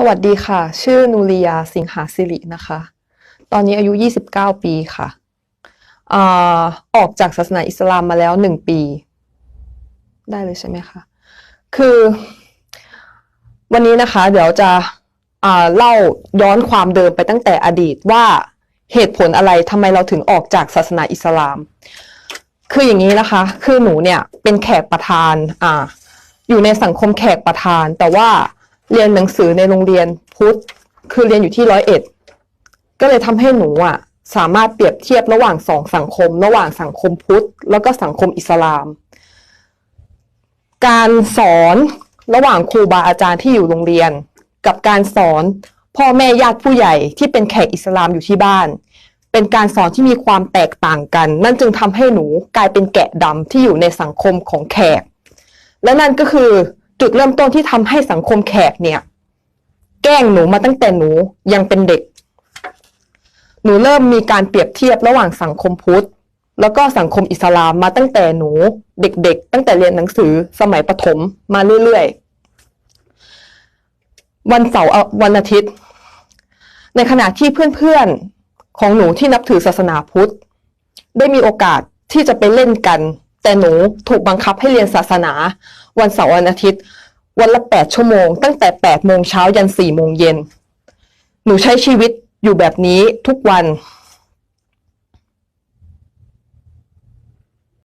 สวัสดีค่ะ ชื่อนูริยาสิงหาสิรินะคะ ตอนนี้อายุ 29 ปีค่ะอออกจากศาสนาอิสลามมาแล้วหนึ่งปี ได้เลยใช่ไหมคะ คือ วันนี้นะคะ เดี๋ยวจะเล่าย้อนความเดิมไปตั้งแต่อดีตว่าเหตุผลอะไรทำไมเราถึงออกจากศาสนาอิสลาม คืออย่างนี้นะคะ คือหนูเนี่ยเป็นแขกประธานอ่าอยู่ในสังคมแขกประธาน แต่ว่า เรียนหนังสือในโรงเรียนพุทธคือเรียนอยู่ที่ร้อยเอ็ดก็เลยทำให้หนูอะ สามารถเปรียบเทียบระหว่างสองสังคม ระหว่างสังคมพุทธแล้วก็สังคมอิสลาม การสอนระหว่างครูบาอาจารย์ที่อยู่โรงเรียน กับการสอนพ่อแม่ญาติผู้ใหญ่ที่เป็นแขกอิสลามอยู่ที่บ้าน เป็นการสอนที่มีความแตกต่างกัน นั่นจึงทำให้หนูกลายเป็นแกะดำที่อยู่ในสังคมของแขก และนั่นก็คือ จุดเริ่มต้นที่ทำให้สังคมแขกเนี่ย แกล้งหนูมาตั้งแต่หนูยังเป็นเด็ก หนูเริ่มมีการเปรียบเทียบระหว่างสังคมพุทธ แล้วก็สังคมอิสลามมาตั้งแต่หนูเด็กๆ ตั้งแต่เรียนหนังสือสมัยประถมมาเรื่อยๆ วันเสาร์วันอาทิตย์ ในขณะที่เพื่อนๆของหนูที่นับถือศาสนาพุทธ ได้มีโอกาสที่จะไปเล่นกัน แต่หนูถูกบังคับให้เรียนศาสนา วันเสาร์วันอาทิตย์ วันละแปดชั่วโมง ตั้งแต่แปดโมงเช้ายันสี่โมงเย็น หนูใช้ชีวิตอยู่แบบนี้ทุกวัน